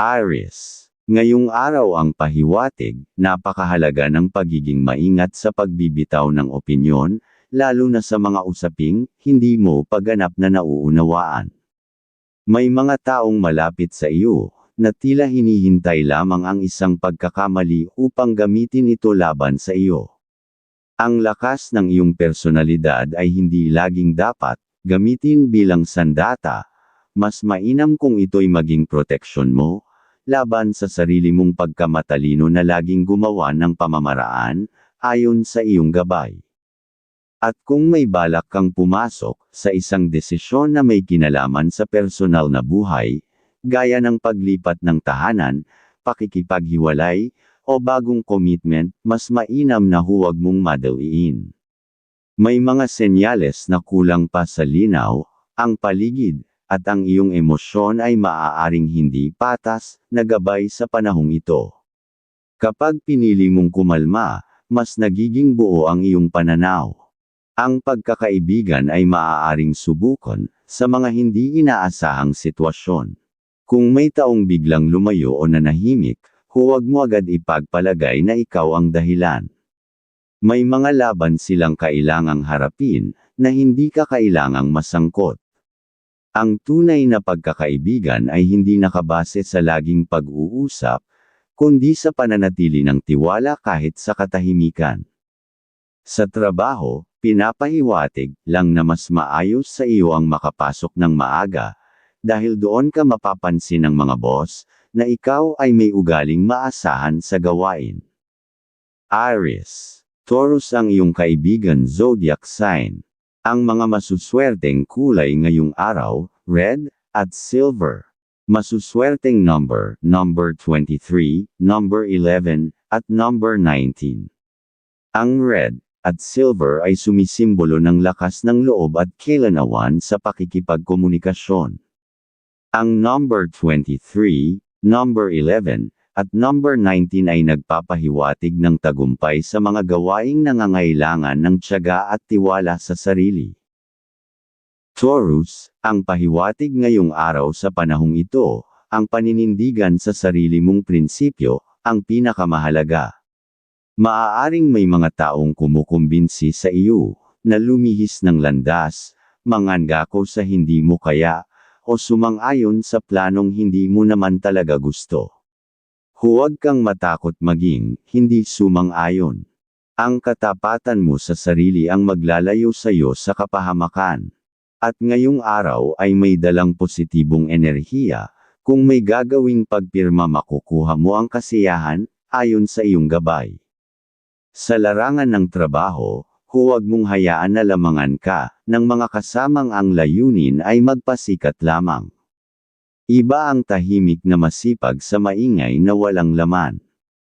Aries. Ngayong araw ang pahiwatig, napakahalaga ng pagiging maingat sa pagbibitaw ng opinyon, lalo na sa mga usaping, hindi mo paganap na nauunawaan. May mga taong malapit sa iyo, na tila hinihintay lamang ang isang pagkakamali upang gamitin ito laban sa iyo. Ang lakas ng iyong personalidad ay hindi laging dapat gamitin bilang sandata. Mas mainam kung ito'y maging proteksyon mo, laban sa sarili mong pagkamatalino na laging gumawa ng pamamaraan, ayon sa iyong gabay. At kung may balak kang pumasok sa isang desisyon na may kinalaman sa personal na buhay, gaya ng paglipat ng tahanan, pakikipaghiwalay, o bagong commitment, mas mainam na huwag mong madaliin. May mga senyales na kulang pa sa linaw, ang paligid, at ang iyong emosyon ay maaaring hindi patas, na gabay sa panahong ito. Kapag pinili mong kumalma, mas nagiging buo ang iyong pananaw. Ang pagkakaibigan ay maaaring subukon, sa mga hindi inaasahang sitwasyon. Kung may taong biglang lumayo o nanahimik, huwag mo agad ipagpalagay na ikaw ang dahilan. May mga laban silang kailangang harapin, na hindi ka kailangang masangkot. Ang tunay na pagkakaibigan ay hindi nakabase sa laging pag-uusap, kundi sa pananatili ng tiwala kahit sa katahimikan. Sa trabaho, pinapahiwatig lang na mas maayos sa iyo ang makapasok ng maaga, dahil doon ka mapapansin ng mga boss, na ikaw ay may ugaling maasahan sa gawain. Aries. Taurus ang iyong kaibigan zodiac sign. Ang mga masuswerteng kulay ngayong araw, red, at silver. Masuswerteng number, number 23, number 11, at number 19. Ang red, at silver ay sumisimbolo ng lakas ng loob at kailanawan sa pakikipagkomunikasyon. Ang number 23, number 11, at number 19 ay nagpapahiwatig ng tagumpay sa mga gawaing nangangailangan ng tiyaga at tiwala sa sarili. Taurus, ang pahiwatig ngayong araw sa panahong ito, ang paninindigan sa sarili mong prinsipyo, ang pinakamahalaga. Maaaring may mga taong kumukumbinsi sa iyo, na lumihis ng landas, mangangako sa hindi mo kaya, o sumang-ayon sa planong hindi mo naman talaga gusto. Huwag kang matakot maging, hindi sumang-ayon. Ang katapatan mo sa sarili ang maglalayo sa iyo sa kapahamakan. At ngayong araw ay may dalang positibong enerhiya, kung may gagawing pagpirma makukuha mo ang kasiyahan, ayon sa iyong gabay. Sa larangan ng trabaho, huwag mong hayaan na lamangan ka, ng mga kasamang ang layunin ay magpasikat lamang. Iba ang tahimik na masipag sa maingay na walang laman.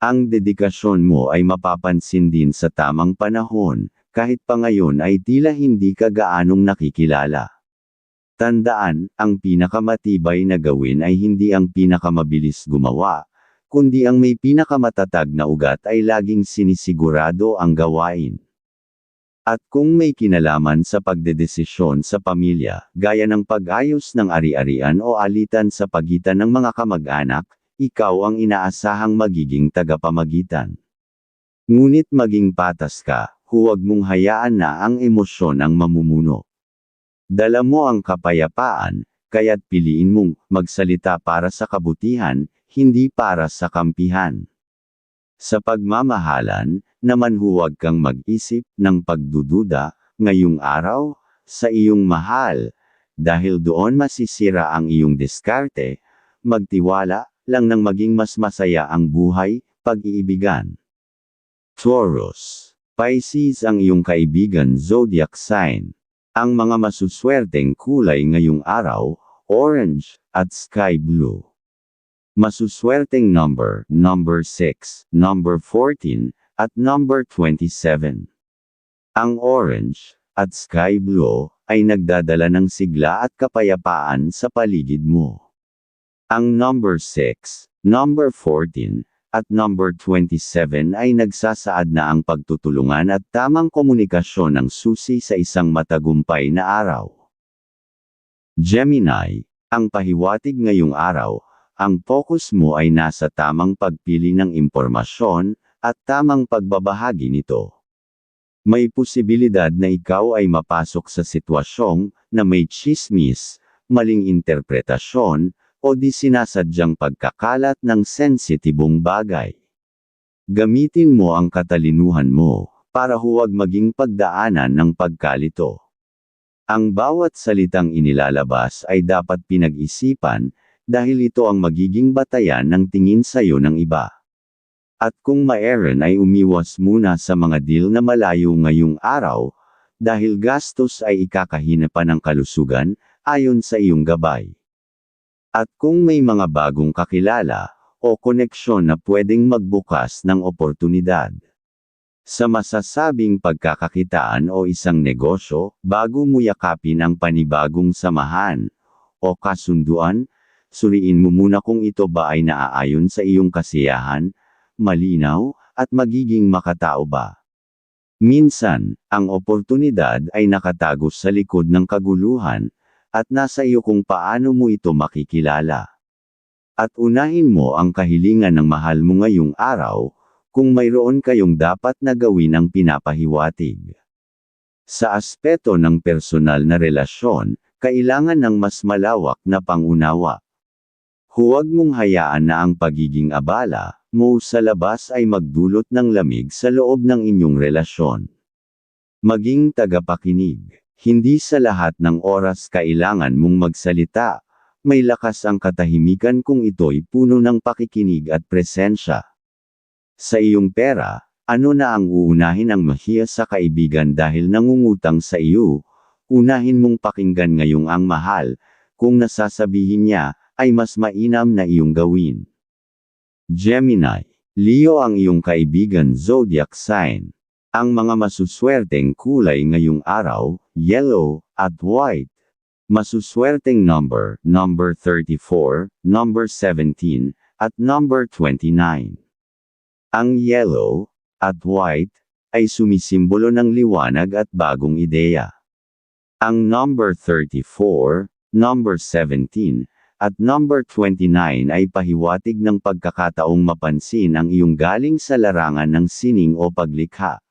Ang dedikasyon mo ay mapapansin din sa tamang panahon, kahit pa ngayon ay tila hindi ka gaanong nakikilala. Tandaan, ang pinakamatibay na gawin ay hindi ang pinakamabilis gumawa, kundi ang may pinakamatatag na ugat ay laging sinisigurado ang gawain. At kung may kinalaman sa pagdedesisyon sa pamilya, gaya ng pag-ayos ng ari-arian o alitan sa pagitan ng mga kamag-anak, ikaw ang inaasahang magiging tagapamagitan. Ngunit maging patas ka, huwag mong hayaan na ang emosyon ang mamumuno. Dala mo ang kapayapaan, kaya't piliin mong magsalita para sa kabutihan, hindi para sa kampihan. Sa pagmamahalan, naman huwag kang mag-isip ng pagdududa, ngayong araw, sa iyong mahal, dahil doon masisira ang iyong diskarte, magtiwala, lang nang maging mas masaya ang buhay, pag-iibigan. Taurus. Pisces ang iyong kaibigan zodiac sign. Ang mga masuswerteng kulay ngayong araw, orange, at sky blue. Masuswerteng number, number 6, number 14, at number 27. Ang orange, at sky blue, ay nagdadala ng sigla at kapayapaan sa paligid mo. Ang number 6, number 14, at number 27 ay nagsasaad na ang pagtutulungan at tamang komunikasyon ang susi sa isang matagumpay na araw. Gemini, ang pahiwatig ngayong araw, ang focus mo ay nasa tamang pagpili ng impormasyon, at tamang pagbabahagi nito. May posibilidad na ikaw ay mapasok sa sitwasyong na may chismis, maling interpretasyon, o di sinasadyang pagkakalat ng sensitibong bagay. Gamitin mo ang katalinuhan mo, para huwag maging pagdaanan ng pagkalito. Ang bawat salitang inilalabas ay dapat pinag-isipan, dahil ito ang magiging batayan ng tingin sayo ng iba. At kung maeran ay umiwas muna sa mga deal na malayo ngayong araw, dahil gastos ay ikakahina pa ng kalusugan, ayon sa iyong gabay. At kung may mga bagong kakilala, o koneksyon na pwedeng magbukas ng oportunidad. Sa masasabing pagkakakitaan o isang negosyo, bago mo yakapin ang panibagong samahan, o kasunduan, suriin mo muna kung ito ba ay naaayon sa iyong kasiyahan, malinaw, at magiging makatao ba. Minsan, ang oportunidad ay nakatagos sa likod ng kaguluhan, at nasa iyo kung paano mo ito makikilala. At unahin mo ang kahilingan ng mahal mo ngayong araw, kung mayroon kayong dapat na gawin ang pinapahiwatig. Sa aspeto ng personal na relasyon, kailangan ng mas malawak na pangunawa. Huwag mong hayaan na ang pagiging abala mo sa labas ay magdulot ng lamig sa loob ng inyong relasyon. Maging tagapakinig. Hindi sa lahat ng oras kailangan mong magsalita. May lakas ang katahimikan kung ito'y puno ng pakikinig at presensya. Sa iyong pera, ano na ang uunahin ang mahiya sa kaibigan dahil nangungutang sa iyo? Unahin mong pakinggan ngayong ang mahal, kung nasasabihin niya, ay mas mainam na iyong gawin. Gemini, Leo ang iyong kaibigan zodiac sign. Ang mga masuswerteng kulay ngayong araw, yellow, at white. Masuswerteng number, number 34, number 17, at number 29. Ang yellow, at white, ay sumisimbolo ng liwanag at bagong ideya. Ang number 34, number 17, at number 29 ay pahiwatig ng pagkakataong mapansin ang iyong galing sa larangan ng sining o paglikha.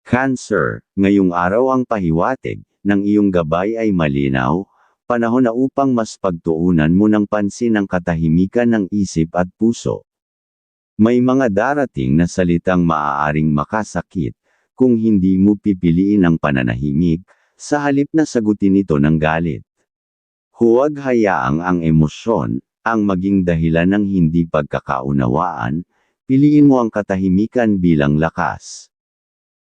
Cancer, ngayong araw ang pahiwatig, ng iyong gabay ay malinaw, panahon na upang mas pagtuunan mo ng pansin ang katahimikan ng isip at puso. May mga darating na salitang maaaring makasakit, kung hindi mo pipiliin ang pananahimik, sa halip na sagutin ito ng galit. Huwag hayaang ang emosyon, ang maging dahilan ng hindi pagkakaunawaan, piliin mo ang katahimikan bilang lakas.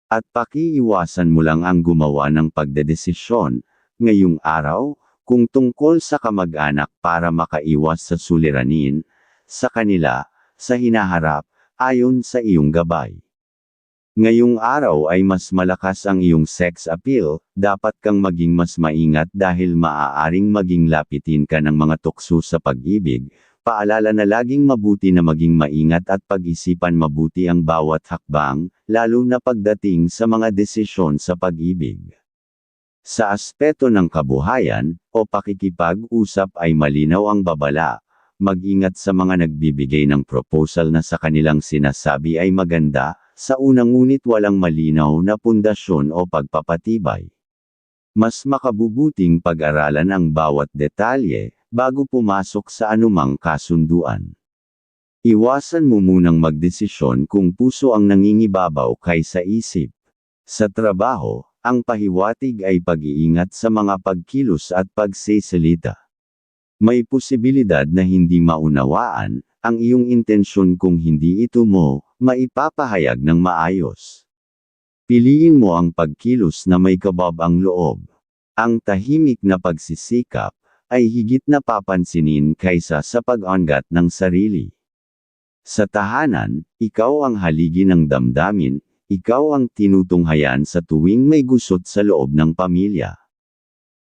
At pakiiwasan mo lang ang gumawa ng pagdedesisyon, ngayong araw, kung tungkol sa kamag-anak para makaiwas sa suliranin, sa kanila, sa hinaharap, ayon sa iyong gabay. Ngayong araw ay mas malakas ang iyong sex appeal, dapat kang maging mas maingat dahil maaaring maging lapitin ka ng mga tukso sa pag-ibig. Paalala na laging mabuti na maging maingat at pag-isipan mabuti ang bawat hakbang, lalo na pagdating sa mga desisyon sa pag-ibig. Sa aspeto ng kabuhayan, o pakikipag-usap ay malinaw ang babala, mag-ingat sa mga nagbibigay ng proposal na sa kanilang sinasabi ay maganda, sa unang ngunit walang malinaw na pundasyon o pagpapatibay. Mas makabubuting pag-aralan ang bawat detalye, bago pumasok sa anumang kasunduan. Iwasan mo munang magdesisyon kung puso ang nangingibabaw kaysa isip. Sa trabaho, ang pahiwatig ay pag-iingat sa mga pagkilos at pagsisalita. May posibilidad na hindi maunawaan, ang iyong intensyon kung hindi ito mo, maipapahayag ng maayos. Piliin mo ang pagkilos na may kabab ang loob. Ang tahimik na pagsisikap, ay higit na papansinin kaysa sa pag-ongat ng sarili. Sa tahanan, ikaw ang haligi ng damdamin, ikaw ang tinutunghayan sa tuwing may gusot sa loob ng pamilya.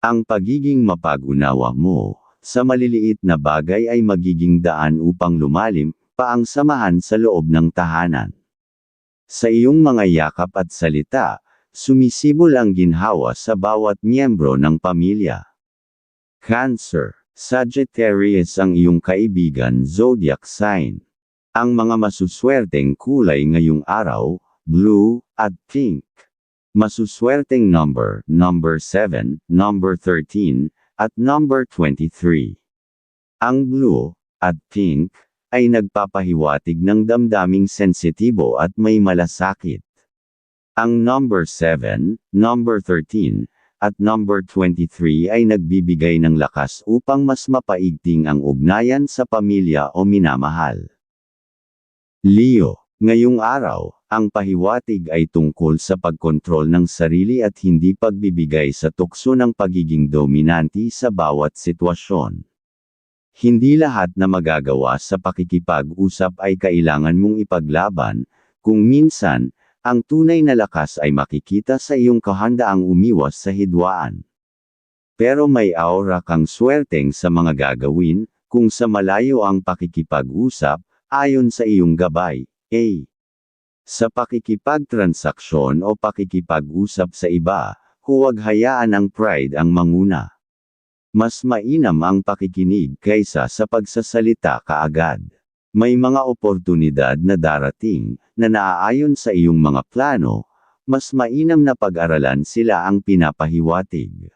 Ang pagiging mapag-unawa mo, sa maliliit na bagay ay magiging daan upang lumalim, pa ang samahan sa loob ng tahanan. Sa iyong mga yakap at salita, sumisibol ang ginhawa sa bawat miyembro ng pamilya. Cancer, Sagittarius ang iyong kaibigan zodiac sign. Ang mga masuswerteng kulay ngayong araw, blue, at pink. Masuswerteng number, number 7, number 13, at number 23. Ang blue, at pink, ay nagpapahiwatig ng damdaming sensitibo at may malasakit. Ang number 7, number 13, at number 23 ay nagbibigay ng lakas upang mas mapaigting ang ugnayan sa pamilya o minamahal. Leo, ngayong araw, ang pahiwatig ay tungkol sa pagkontrol ng sarili at hindi pagbibigay sa tukso ng pagiging dominanti sa bawat sitwasyon. Hindi lahat na magagawa sa pakikipag-usap ay kailangan mong ipaglaban, kung minsan, ang tunay na lakas ay makikita sa iyong kahandaang umiwas sa hidwaan. Pero may aura kang swerteng sa mga gagawin, kung sa malayo ang pakikipag-usap, ayon sa iyong gabay, A. Sa pakikipagtransaksyon o pakikipag-usap sa iba, huwag hayaan ang pride ang manguna. Mas mainam ang pakikinig kaysa sa pagsasalita kaagad. May mga oportunidad na darating, na naaayon sa iyong mga plano, mas mainam na pag-aralan sila ang pinapahiwatig.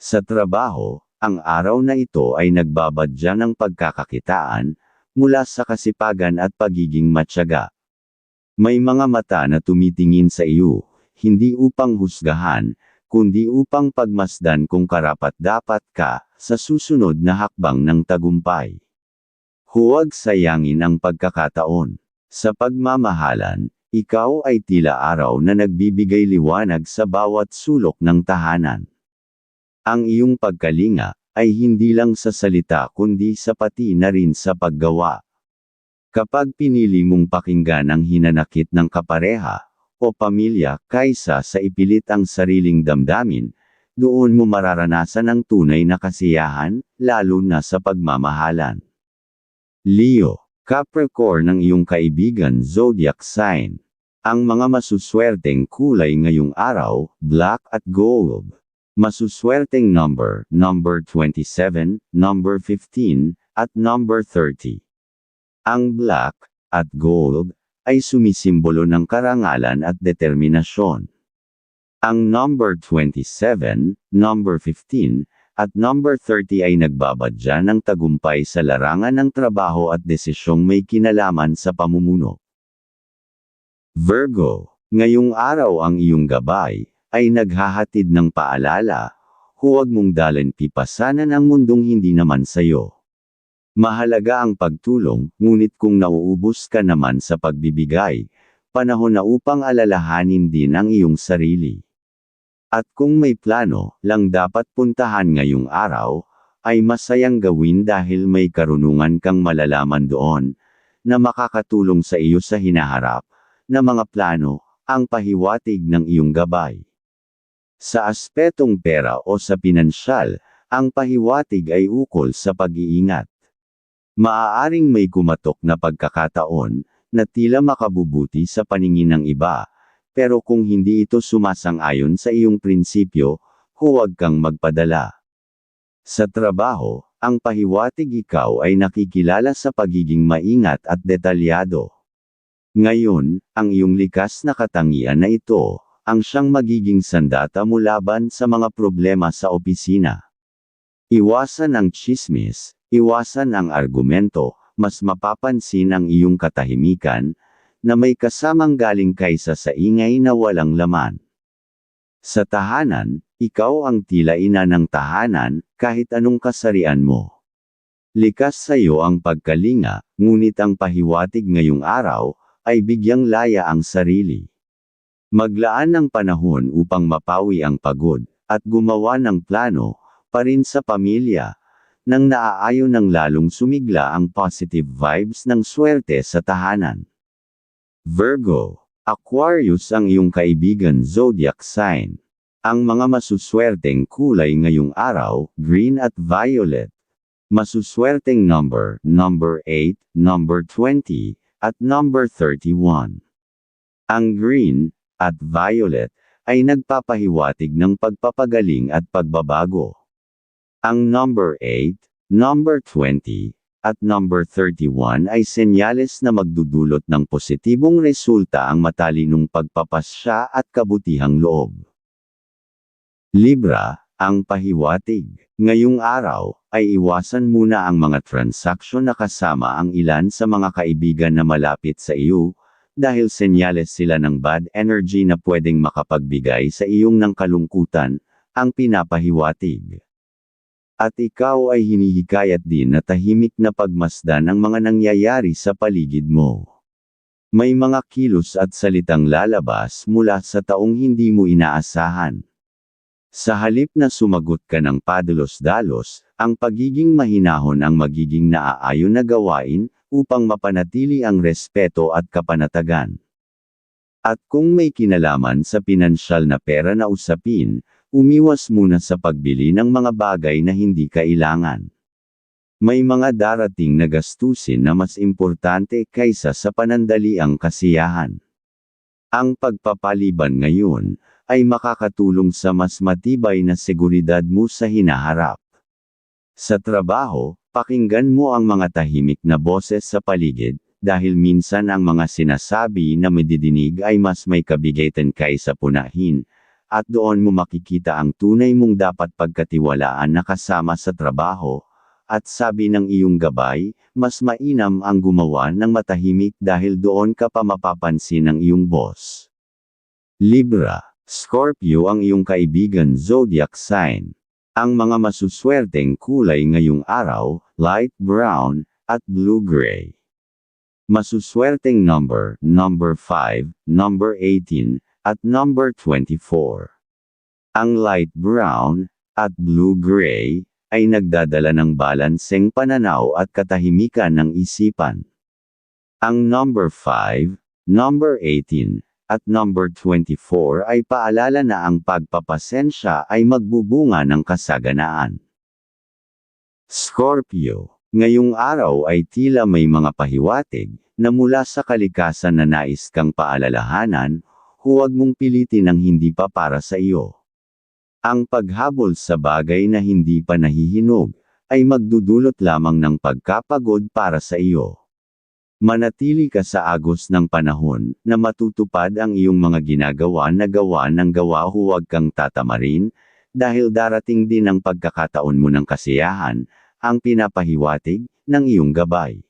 Sa trabaho, ang araw na ito ay nagbabadya ng pagkakakitaan, mula sa kasipagan at pagiging matyaga. May mga mata na tumitingin sa iyo, hindi upang husgahan, kundi upang pagmasdan kung karapat-dapat ka, sa susunod na hakbang ng tagumpay. Huwag sayangin ang pagkakataon. Sa pagmamahalan, ikaw ay tila araw na nagbibigay liwanag sa bawat sulok ng tahanan. Ang iyong pagkalinga, ay hindi lang sa salita kundi sa pati na rin sa paggawa. Kapag pinili mong pakinggan ang hinanakit ng kapareha, o pamilya, kaysa sa ipilit ang sariling damdamin, doon mo mararanasan ang tunay na kasiyahan, lalo na sa pagmamahalan. Leo, Capricorn ng iyong kaibigan zodiac sign. Ang mga masuswerteng kulay ngayong araw, black at gold. Masuswerteng number, number 27, number 15, at number 30. Ang black, at gold, ay sumisimbolo ng karangalan at determinasyon. Ang number 27, number 15, at number 30 ay nagbabadya ng tagumpay sa larangan ng trabaho at desisyong may kinalaman sa pamumuno. Virgo, ngayong araw ang iyong gabay, ay naghahatid ng paalala, huwag mong dalan pipasanan ang mundong hindi naman sayo. Mahalaga ang pagtulong, ngunit kung nauubos ka naman sa pagbibigay, panahon na upang alalahanin din ang iyong sarili. At kung may plano lang dapat puntahan ngayong araw, ay masayang gawin dahil may karunungan kang malalaman doon, na makakatulong sa iyo sa hinaharap, na mga plano, ang pahiwatig ng iyong gabay. Sa aspetong pera o sa pinansyal, ang pahiwatig ay ukol sa pag-iingat. Maaaring may kumatok na pagkakataon, na tila makabubuti sa paningin ng iba, pero kung hindi ito sumasang-ayon sa iyong prinsipyo, huwag kang magpadala. Sa trabaho, ang pahiwatig ikaw ay nakikilala sa pagiging maingat at detalyado. Ngayon, ang iyong likas na katangian na ito, ang siyang magiging sandata mo laban sa mga problema sa opisina. Iwasan ang chismis, iwasan ang argumento, mas mapapansin ang iyong katahimikan, na may kasamang galing kaysa sa ingay na walang laman. Sa tahanan, ikaw ang tila ina ng tahanan, kahit anong kasarian mo. Likas sa iyo ang pagkalinga, ngunit ang pahiwatig ngayong araw, ay bigyang laya ang sarili. Maglaan ng panahon upang mapawi ang pagod, at gumawa ng plano, pa rin sa pamilya, nang naaayon ng lalong sumigla ang positive vibes ng swerte sa tahanan. Virgo, Aquarius ang iyong kaibigan zodiac sign. Ang mga masuswerteng kulay ngayong araw, green at violet. Masuswerteng number, number 8, number 20, at number 31. Ang green, at violet, ay nagpapahiwatig ng pagpapagaling at pagbabago. Ang number 8, number 20, at number 31 ay senyales na magdudulot ng positibong resulta ang matalinong pagpapasya at kabutihang loob. Libra, ang pahiwatig. Ngayong araw, ay iwasan muna ang mga transaksyon na kasama ang ilan sa mga kaibigan na malapit sa iyo, dahil senyales sila ng bad energy na pwedeng makapagbigay sa iyong ng kalungkutan, ang pinapahiwatig. At ikaw ay hinihikayat din na tahimik na pagmasdan ang mga nangyayari sa paligid mo. May mga kilos at salitang lalabas mula sa taong hindi mo inaasahan. Sa halip na sumagot ka ng padalos-dalos, ang pagiging mahinahon ang magiging naaayon na gawain, upang mapanatili ang respeto at kapanatagan. At kung may kinalaman sa pinansyal na pera na usapin, umiwas muna sa pagbili ng mga bagay na hindi kailangan. May mga darating na gastusin na mas importante kaysa sa panandaliang kasiyahan. Ang pagpapaliban ngayon, ay makakatulong sa mas matibay na seguridad mo sa hinaharap. Sa trabaho, pakinggan mo ang mga tahimik na boses sa paligid, dahil minsan ang mga sinasabi na madidinig ay mas may kabigatan kaysa punahin, at doon mo makikita ang tunay mong dapat pagkatiwalaan na kasama sa trabaho, at sabi ng iyong gabay, mas mainam ang gumawa ng matahimik dahil doon ka pa mapapansin ng iyong boss. Libra Scorpio ang iyong kaibigan zodiac sign. Ang mga masuswerteng kulay ngayong araw, light brown, at blue-gray. Masuswerteng number, number 5, number 18, at number 24. Ang light brown, at blue-gray, ay nagdadala ng balanseng pananaw at katahimikan ng isipan. Ang number 5, number 18, at number 24 ay paalala na ang pagpapasensya ay magbubunga ng kasaganaan. Scorpio, ngayong araw ay tila may mga pahiwatig, na mula sa kalikasan na nais kang paalalahanan, huwag mong pilitin ang hindi pa para sa iyo. Ang paghabol sa bagay na hindi pa nahihinog, ay magdudulot lamang ng pagkapagod para sa iyo. Manatili ka sa agos ng panahon, na matutupad ang iyong mga ginagawa na gawa ng gawa huwag kang tatamarin, dahil darating din ang pagkakataon mo ng kasiyahan, ang pinapahiwatig, ng iyong gabay.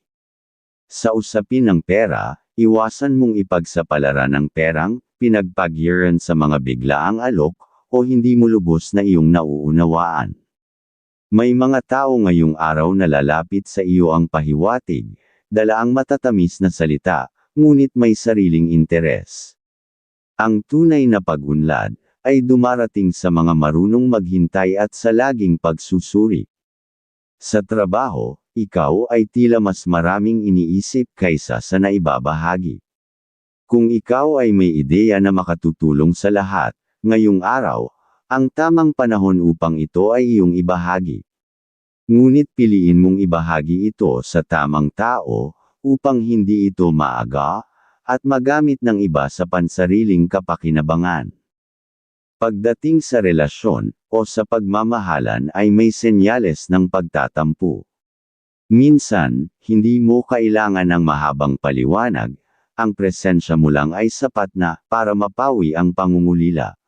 Sa usapin ng pera, iwasan mong ipagsapalaran ng perang, pinagpagyiran sa mga biglaang alok, o hindi mo lubos na iyong nauunawaan. May mga tao ngayong araw na lalapit sa iyo ang pahiwatig, dala ang matatamis na salita, ngunit may sariling interes. Ang tunay na pagunlad, ay dumarating sa mga marunong maghintay at sa laging pagsusuri. Sa trabaho, ikaw ay tila mas maraming iniisip kaysa sa naibabahagi. Kung ikaw ay may ideya na makatutulong sa lahat, ngayong araw, ang tamang panahon upang ito ay iyong ibahagi. Ngunit piliin mong ibahagi ito sa tamang tao, upang hindi ito maaga, at magamit ng iba sa pansariling kapakinabangan. Pagdating sa relasyon, o sa pagmamahalan ay may senyales ng pagtatampo. Minsan, hindi mo kailangan ng mahabang paliwanag, ang presensya mo lang ay sapat na, para mapawi ang pangungulila.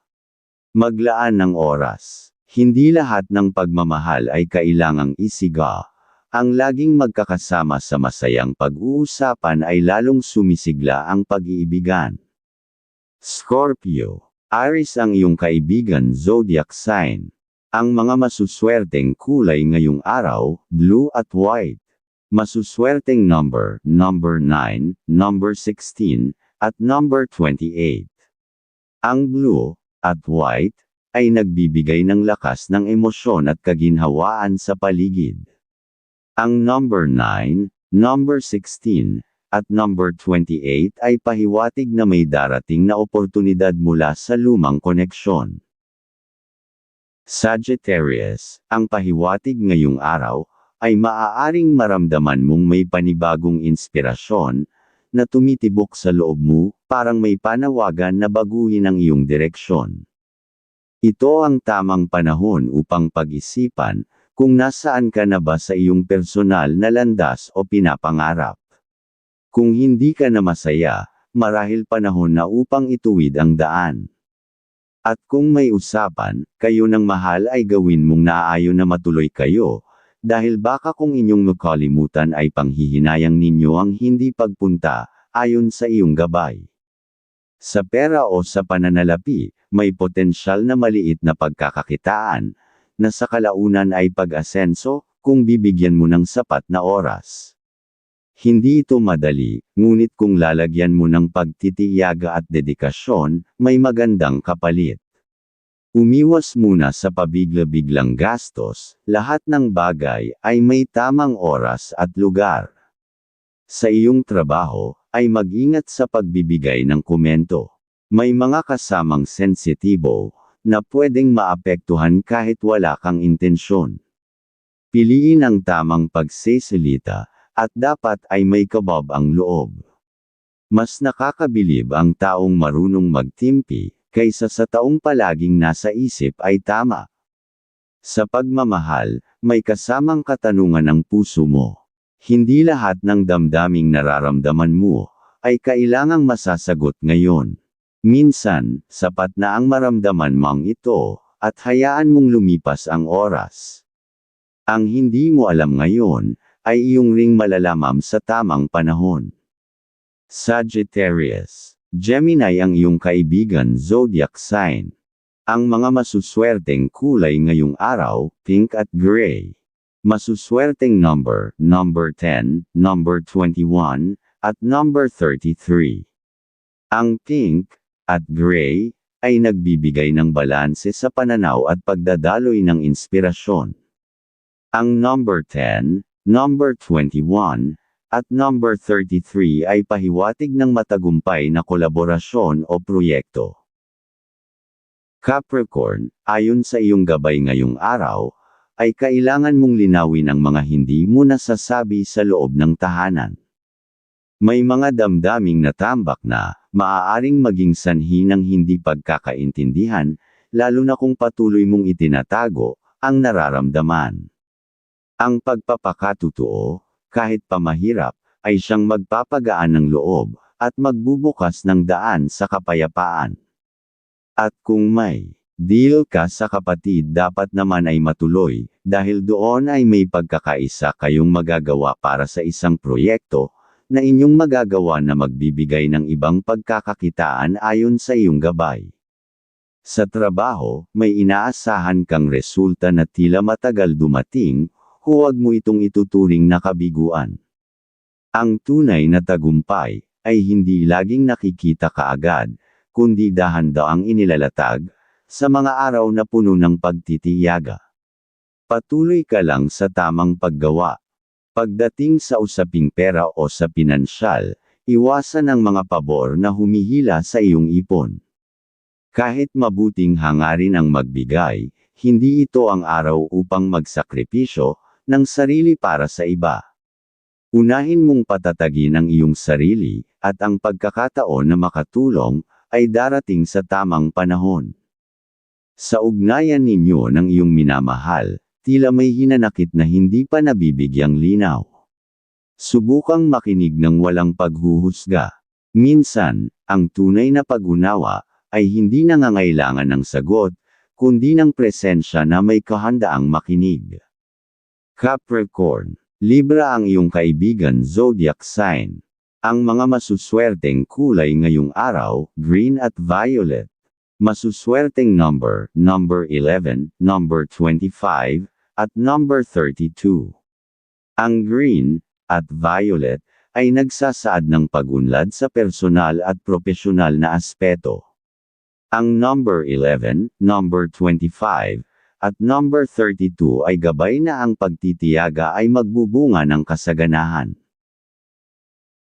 Maglaan ng oras. Hindi lahat ng pagmamahal ay kailangang isiga. Ang laging magkakasama sa masayang pag-uusapan ay lalong sumisigla ang pag-iibigan. Scorpio. Aries ang iyong kaibigan zodiac sign. Ang mga masuswerteng kulay ngayong araw, blue at white. Masuswerteng number, number 9, number 16, at number 28. Ang blue, at white, ay nagbibigay ng lakas ng emosyon at kaginhawaan sa paligid. Ang number 9, number 16, at number 28 ay pahiwatig na may darating na oportunidad mula sa lumang koneksyon. Sagittarius, ang pahiwatig ngayong araw, ay maaaring maramdaman mong may panibagong inspirasyon, na tumitibok sa loob mo, parang may panawagan na baguhin ang iyong direksyon. Ito ang tamang panahon upang pag-isipan, kung nasaan ka na ba sa iyong personal na landas o pinapangarap. Kung hindi ka na masaya, marahil panahon na upang ituwid ang daan. At kung may usapan, kayo ng mahal ay gawin mong naaayon na matuloy kayo, dahil baka kung inyong makalimutan ay panghihinayang ninyo ang hindi pagpunta, ayon sa iyong gabay. Sa pera o sa pananalapi, may potensyal na maliit na pagkakakitaan, na sa kalaunan ay pag-asenso, kung bibigyan mo ng sapat na oras. Hindi ito madali, ngunit kung lalagyan mo ng pagtitiyaga at dedikasyon, may magandang kapalit. Umiwas muna sa pabigla-biglang gastos, lahat ng bagay ay may tamang oras at lugar. Sa iyong trabaho, ay mag-ingat sa pagbibigay ng komento. May mga kasamang sensitibo, na pwedeng maapektuhan kahit wala kang intensyon. Piliin ang tamang pagsesalita, at dapat ay may kabab ang loob. Mas nakakabilib ang taong marunong magtimpi, kaysa sa taong palaging nasa isip ay tama. Sa pagmamahal, may kasamang katanungan ang puso mo. Hindi lahat ng damdaming nararamdaman mo, ay kailangang masasagot ngayon. Minsan, sapat na ang maramdaman mo ang ito, at hayaan mong lumipas ang oras. Ang hindi mo alam ngayon, ay iyong ring malalamam sa tamang panahon. Sagittarius Gemini ang iyong kaibigan zodiac sign. Ang mga masuswerteng kulay ngayong araw, pink at gray. Masuswerteng number, number 10, number 21, at number 33. Ang pink, at gray, ay nagbibigay ng balanse sa pananaw at pagdadaloy ng inspirasyon. Ang number 10, number 21, at number 33 ay pahiwatig ng matagumpay na kolaborasyon o proyekto. Capricorn, ayon sa iyong gabay ngayong araw, ay kailangan mong linawin ang mga hindi mo nasasabi sa loob ng tahanan. May mga damdaming natambak na, maaaring maging sanhi ng hindi pagkakaintindihan, lalo na kung patuloy mong itinatago, ang nararamdaman. Ang pagpapakatotoo, kahit pamahirap, ay siyang magpapagaan ng loob, at magbubukas ng daan sa kapayapaan. At kung may deal ka sa kapatid dapat naman ay matuloy, dahil doon ay may pagkakaisa kayong magagawa para sa isang proyekto, na inyong magagawa na magbibigay ng ibang pagkakakitaan ayon sa iyong gabay. Sa trabaho, may inaasahan kang resulta na tila matagal dumating, huwag mo itong ituturing na kabiguan. Ang tunay na tagumpay, ay hindi laging nakikita kaagad, kundi dahan-daang inilalatag, sa mga araw na puno ng pagtitiyaga. Patuloy ka lang sa tamang paggawa. Pagdating sa usaping pera o sa pinansyal, iwasan ang mga pabor na humihila sa iyong ipon. Kahit mabuting hangarin ang magbigay, hindi ito ang araw upang magsakripisyo, ng sarili para sa iba. Unahin mong patatagin ang iyong sarili, at ang pagkakataon na makatulong, ay darating sa tamang panahon. Sa ugnayan ninyo ng iyong minamahal, tila may hinanakit na hindi pa nabibigyang linaw. Subukang makinig ng walang paghuhusga. Minsan, ang tunay na pag-unawa, ay hindi nangangailangan ng sagot, kundi ng presensya na may kahandaang makinig. Capricorn. Libra ang iyong kaibigan zodiac sign. Ang mga masuswerteng kulay ngayong araw, green at violet. Masuswerteng number, number 11, number 25, at number 32. Ang green, at violet, ay nagsasaad ng pagunlad sa personal at profesional na aspeto. Ang number 11, number 25, at number 32 ay gabay na ang pagtitiyaga ay magbubunga ng kasaganahan.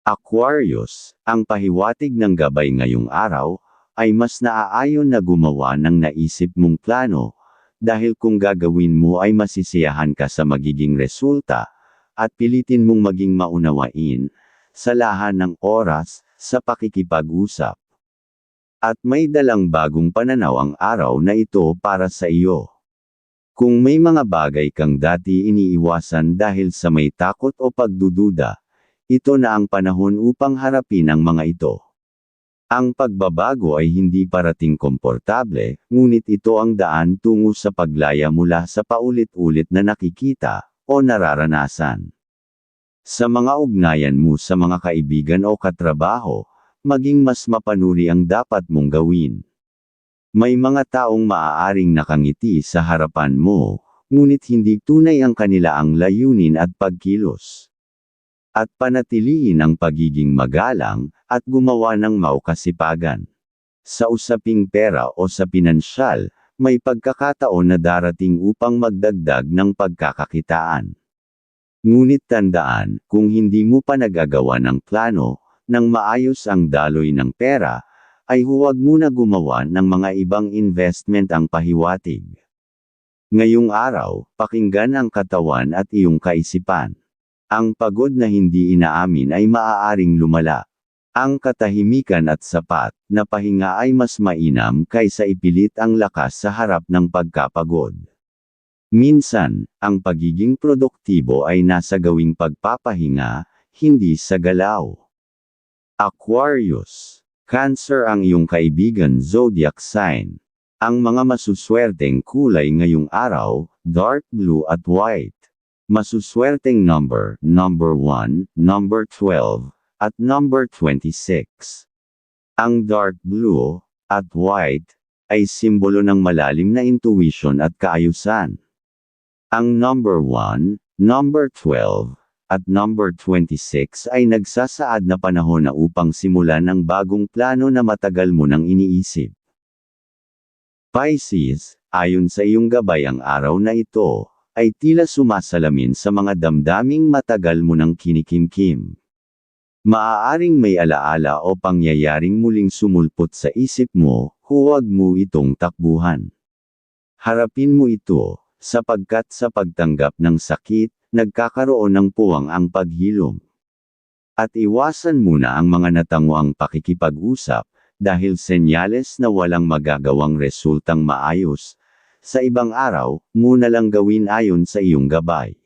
Aquarius, ang pahiwatig ng gabay ngayong araw, ay mas naaayon na gumawa ng naisip mong plano, dahil kung gagawin mo ay masisiyahan ka sa magiging resulta, at pilitin mong maging maunawain, sa lahan ng oras, sa pakikipag-usap. At may dalang bagong pananaw ang araw na ito para sa iyo. Kung may mga bagay kang dati iniiwasan dahil sa may takot o pagdududa, ito na ang panahon upang harapin ang mga ito. Ang pagbabago ay hindi parating komportable, ngunit ito ang daan tungo sa paglaya mula sa paulit-ulit na nakikita o nararanasan. Sa mga ugnayan mo sa mga kaibigan o katrabaho, maging mas mapanuri ang dapat mong gawin. May mga taong maaaring nakangiti sa harapan mo, ngunit hindi tunay ang kanila ang layunin at pagkilos. At panatiliin ang pagiging magalang, at gumawa ng maukasipagan. Sa usaping pera o sa pinansyal, may pagkakataon na darating upang magdagdag ng pagkakakitaan. Ngunit tandaan, kung hindi mo pa nagagawa ng plano, nang maayos ang daloy ng pera, ay huwag muna gumawa ng mga ibang investment ang pahiwatig. Ngayong araw, pakinggan ang katawan at iyong kaisipan. Ang pagod na hindi inaamin ay maaaring lumala. Ang katahimikan at sapat na pahinga ay mas mainam kaysa ipilit ang lakas sa harap ng pagkapagod. Minsan, ang pagiging produktibo ay nasa gawing pagpapahinga, hindi sa galaw. Aquarius Cancer ang iyong kaibigan zodiac sign. Ang mga masuswerteng kulay ngayong araw, dark blue at white. Masuswerteng number, number 1, number 12, at number 26. Ang dark blue, at white, ay simbolo ng malalim na intuition at kaayusan. Ang number 1, number 12, at number 26 ay nagsasaad na panahon na upang simulan ng bagong plano na matagal mo nang iniisip. Pisces, ayon sa iyong gabay ang araw na ito, ay tila sumasalamin sa mga damdaming matagal mo nang kinikimkim. Maaaring may alaala o pangyayaring muling sumulpot sa isip mo, huwag mo itong takbuhan. Harapin mo ito, sapagkat sa pagtanggap ng sakit, nagkakaroon ng puwang ang paghilom. At iwasan muna ang mga natanguang pakikipag-usap, dahil senyales na walang magagawang resultang maayos. Sa ibang araw, muna lang gawin ayon sa iyong gabay.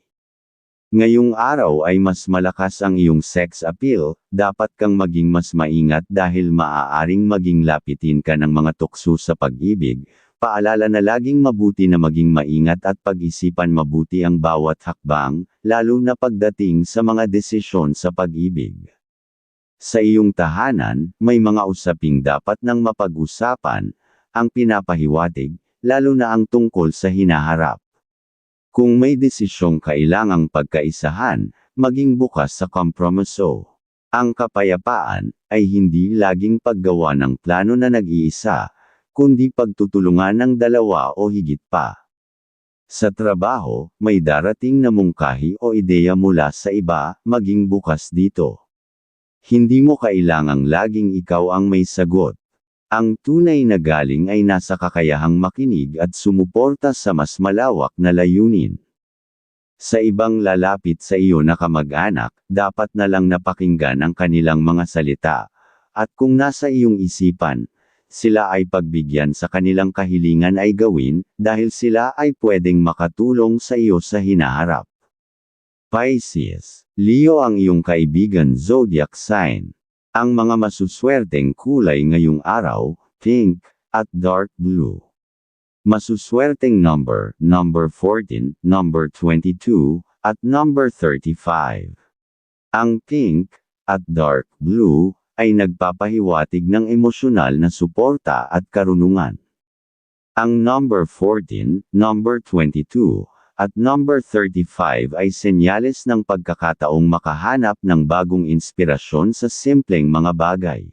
Ngayong araw ay mas malakas ang iyong sex appeal, dapat kang maging mas maingat dahil maaaring maging lapitin ka ng mga tukso sa pag-ibig, Paalala na laging mabuti na maging maingat at pag-isipan mabuti ang bawat hakbang, lalo na pagdating sa mga desisyon sa pag-ibig. Sa iyong tahanan, may mga usaping dapat nang mapag-usapan, ang pinapahiwatig, lalo na ang tungkol sa hinaharap. Kung may desisyong kailangang pagkaisahan, maging bukas sa kompromiso. Ang kapayapaan, ay hindi laging paggawa ng plano na nag-iisa, kundi pagtutulungan ng dalawa o higit pa. Sa trabaho, may darating na mungkahi o ideya mula sa iba, maging bukas dito. Hindi mo kailangang laging ikaw ang may sagot. Ang tunay na galing ay nasa kakayahang makinig at sumuporta sa mas malawak na layunin. Sa ibang lalapit sa iyo na kamag-anak, dapat na lang napakinggan ang kanilang mga salita. At kung nasa iyong isipan, sila ay pagbigyan sa kanilang kahilingan ay gawin, dahil sila ay pwedeng makatulong sa iyo sa hinaharap. Pisces, Leo ang iyong kaibigan zodiac sign. Ang mga masuswerteng kulay ngayong araw, pink, at dark blue. Masuswerteng number, number 14, number 22, at number 35. Ang pink, at dark blue, ay nagpapahiwatig ng emosyonal na suporta at karunungan. Ang number 14, number 22, at number 35 ay senyales ng pagkakataong makahanap ng bagong inspirasyon sa simpleng mga bagay.